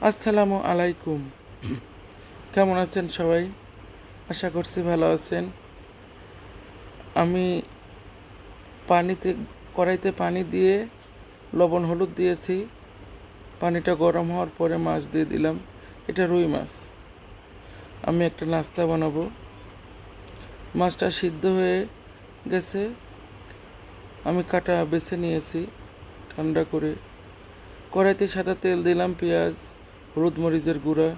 আসসালামু আলাইকুম। কেমন আছেন সবাই? আশা করছি ভালো আছেন। আমি পানিতে, কড়াইতে পানি দিয়ে লবণ হলুদ দিয়েছি। পানিটা গরম হওয়ার পরে মাছ দিয়ে দিলাম। এটা রুই মাছ। আমি একটা নাস্তা বানাবো। মাছটা সিদ্ধ হয়ে গেছে। আমি কাটা বেছে নিয়েছি। ঠান্ডা করে। কড়াইতে সাদা তেল দিলাম, পেঁয়াজ। হলুদ মরিচের গুঁড়া,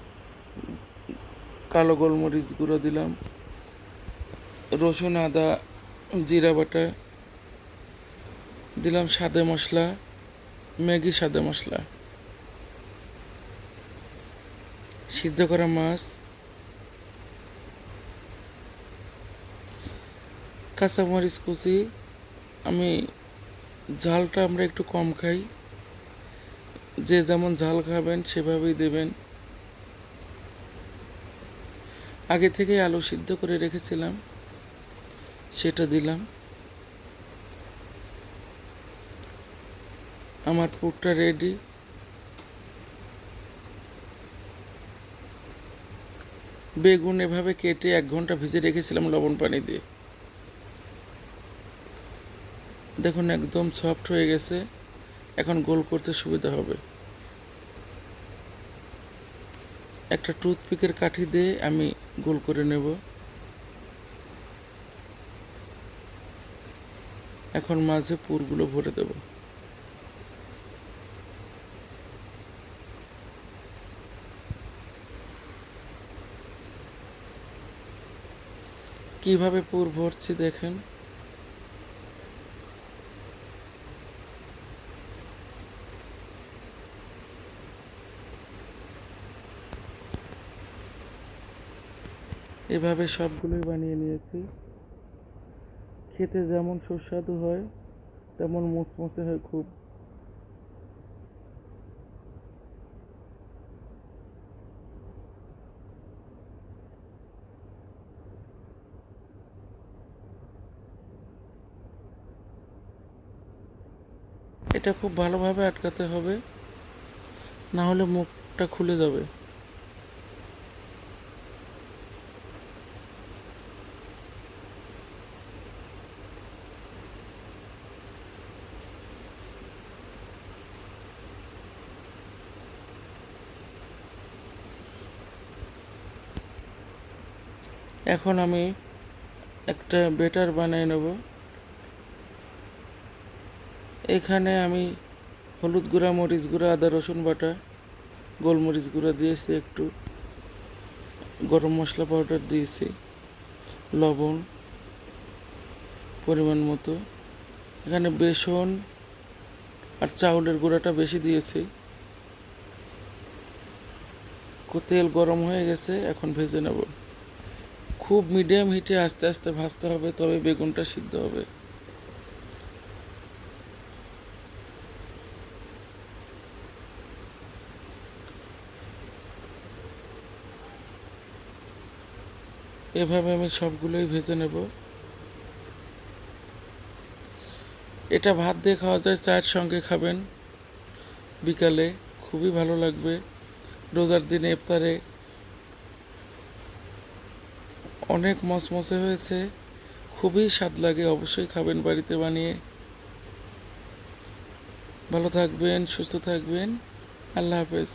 কালো গোলমরিচ গুঁড়ো দিলাম, রসুন, আদা, জিরা বাটা, দিলাম সাদে মশলা, ম্যাগি সাদে মশলা। সিদ্ধ করা মাছ, কাঁচামরিচ কুচি, আমি ঝালটা আমরা একটু কম খাই। যে যেমন ঝাল খাবেন, সেভাবেই দেবেন। আগে থেকে আলু সিদ্ধ করে রেখেছিলাম, সেটা দিলাম। আমার পুরটা রেডি বেগুন এভাবে কেটে এক ঘণ্টা ভিজে রেখেছিলাম লবণ পানি দিয়ে। দেখুন, একদম সফট হয়ে গেছে। এখন গোল করতে সুবিধা হবে। একটা টুথপিকের কাঠি দিয়ে আমি গোল করে নেব। এখন মাঝে পুরগুলো ভরে দেব। কীভাবে পুর ভরছি দেখেন? এভাবে সবগুলোই বানিয়ে নিয়েছি। খেতে যেমন সুস্বাদু হয়, তেমন মুচমুচে হয় খুব। এটা খুব ভালোভাবে আটকাতে হবে, না হলে মুখটা খুলে যাবে। এখন আমি একটা বেটার বানিয়ে নেব। এখানে আমি হলুদ গুঁড়া, মরিচ গুঁড়া, আদা, রসুন বাটা, গোলমরিচ গুঁড়া দিয়েছি একটু। গরম মশলা পাউডার দিয়েছি, লবণ পরিমাণ মতো। এখানে বেসন আর চাউলের গুঁড়াটা বেশি দিয়েছি। তেল গরম হয়ে গেছে, এখন ভেজে নেব। খুব মিডিয়াম হিটে আস্তে আস্তে ভাজতে হবে, তবে বেগুনটা সিদ্ধ হবে। এভাবে আমি সবগুলোই ভেজে নেব। এটা ভাত দিয়ে খাওয়া যায়, চায়ের সঙ্গে খাবেন। বিকালে খুবই ভালো লাগবে। রোজার দিনে ইফতারে অনেক মসমসে হয়েছে। খুবই স্বাদ লাগে, অবশ্যই খাবেন বাড়িতে বানিয়ে। ভালো থাকবেন, সুস্থ থাকবেন। আল্লাহ হাফেজ।